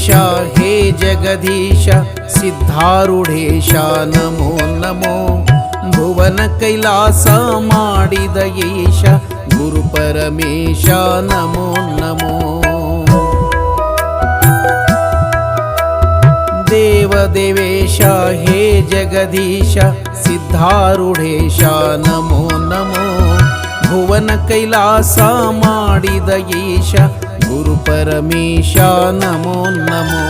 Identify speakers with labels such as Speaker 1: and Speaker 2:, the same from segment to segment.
Speaker 1: ದೇವದೇವೇಶ ಹೇ ಜಗದೀಶ ಸಿದ್ಧಾರೂಢೇಶ ನಮೋ ನಮೋ ಭುವನ ಕೈಲಾಸ ಮಾಡಿದ ಈಶ ಗುರು ಪರಮೇಶ ನಮೋ ನಮೋ ದೇವದೇವೇಶ ಹೇ ಜಗದೀಶ ಸಿದ್ಧಾರೂಢೇಶ ನಮೋ ನಮೋ ಭುವನ ಕೈಲಾಸ ಮಾಡಿದ ಈಶ गुरुपरमेशा नमो नमो।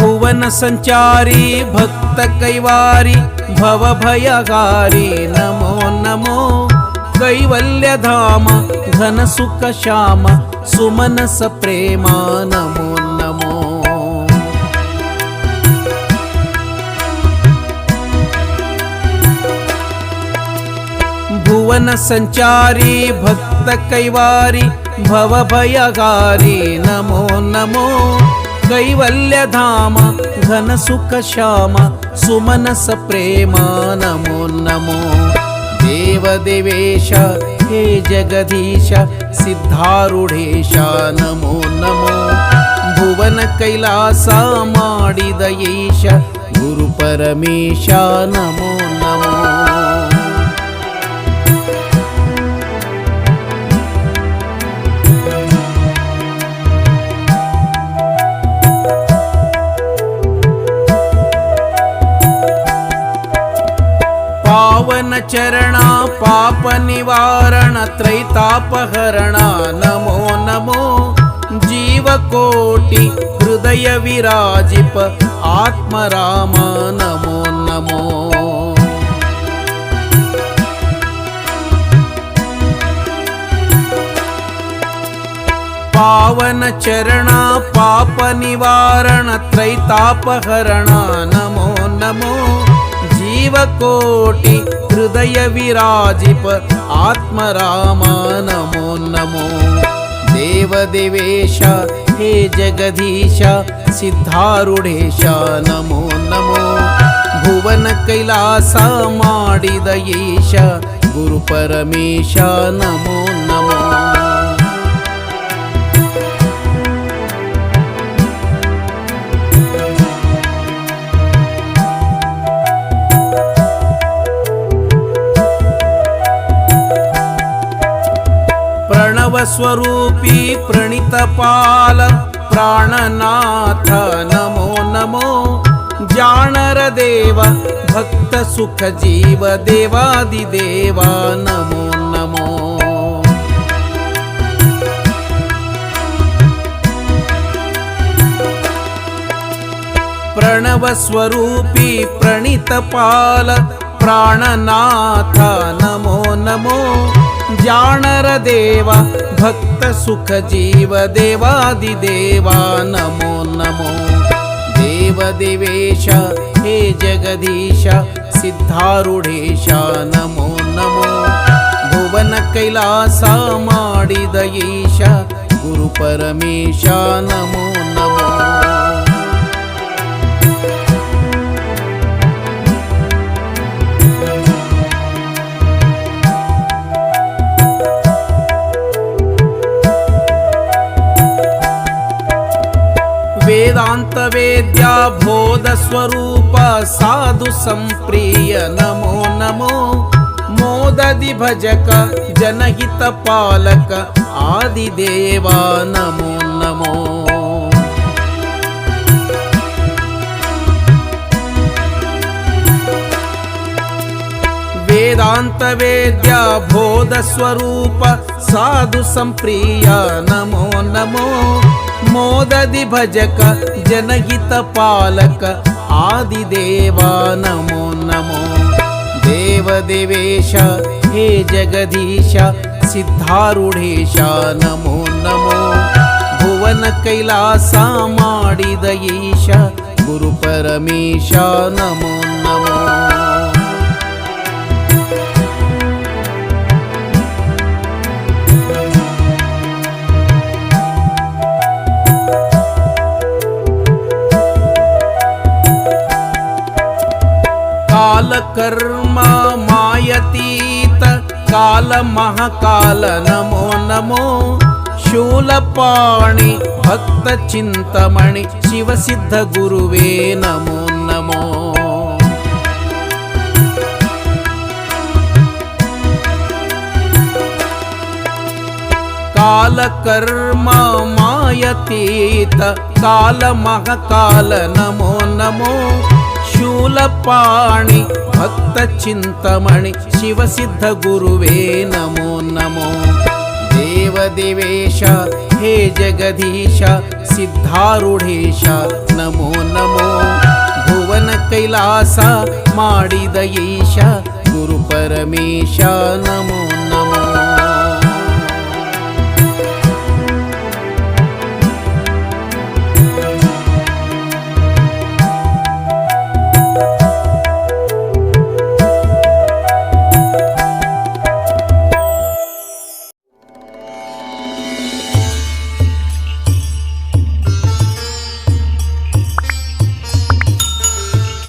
Speaker 1: भुवनसञ्चारी भक्तकैवारि भवभयकारी नमो नमो। कैवल्यधाम घनसुखश्याम भुवनसञ्चारी भक्तकैवारि भवभयकारी नमो नमो। कैवल्यधाम घनसुखश्याम सुमनस प्रेमा नमो नमो। ನಮೋ ನಮೋ ಕೈವಲ್ಯಧಾಮ ಘನ ಸುಖ ಶ್ಯಾಮ ಸುಮನಸ ಪ್ರೇಮ ನಮೋ ನಮೋ ದೇವದೇವೇಶ ಹೇ चरणा पापनिवारणत्रैतापहरणा नमो नमो। जीवकोटि हृदयविराजिप आत्मरामा। नमो नमो। पावनचरणा पापनिवारणत्रैतापहरणा नमो नमो। ेव कोटि हृदय विराजिप आत्मराम नमो। नमो देवदेवेश हे जगदीश सिद्धारूढेश नमो नमो। भुवन कैलास कैलासमाडिदयेश गुरुपरमेश नमो नमो। स्वरूपी प्रणीतपाल प्राणनाथ नमो नमो। ज्ञानर देव भक्तसुखजीवदेवादिदेवा नमो नमो। प्रणवस्वरूपी प्रणितपाल प्राणनाथ नमो नमो। जाणरदेव भक्तसुखजीवदेवादिदेवा। नमो नमो। देवदेवेश हे जगदीश सिद्धारूढेश। नमो नमो। भुवन कैलासामाडिदयीश गुरुपरमेश नमो नमो। वेद्या बोधस्वरूप साधु सम्प्रिय नमो नमो मोददि भजक जनहितपालक आदिदेवा नमो नमो वेदान्तवेद्या बोधस्वरूप साधु सम्प्रिय नमो नमो मोददि भजक जनहितपालक आदिदेवा नमो नमो। देवदेवेश हे जगदीश सिद्धारूढेश नमो नमो। भुवन कैलासामाडिदयीश गुरुपरमेश नमो नमो। कालकर्म मायतीत काल महाकाल नमो। नमो शूलपाणि भक्तचिन्तमणि शिवसिद्धगुरुवे नमो नमो। कालकर्म मायतीत कालमहकाल नमो नमो शूलपाणि भक्तचिन्तमणि शिवसिद्धगुरुवे नमो नमो। देवदेवेश हे जगदीश सिद्धारूढेश नमो नमो। भुवनकैलास माडिदयेश गुरुपरमेश नमो।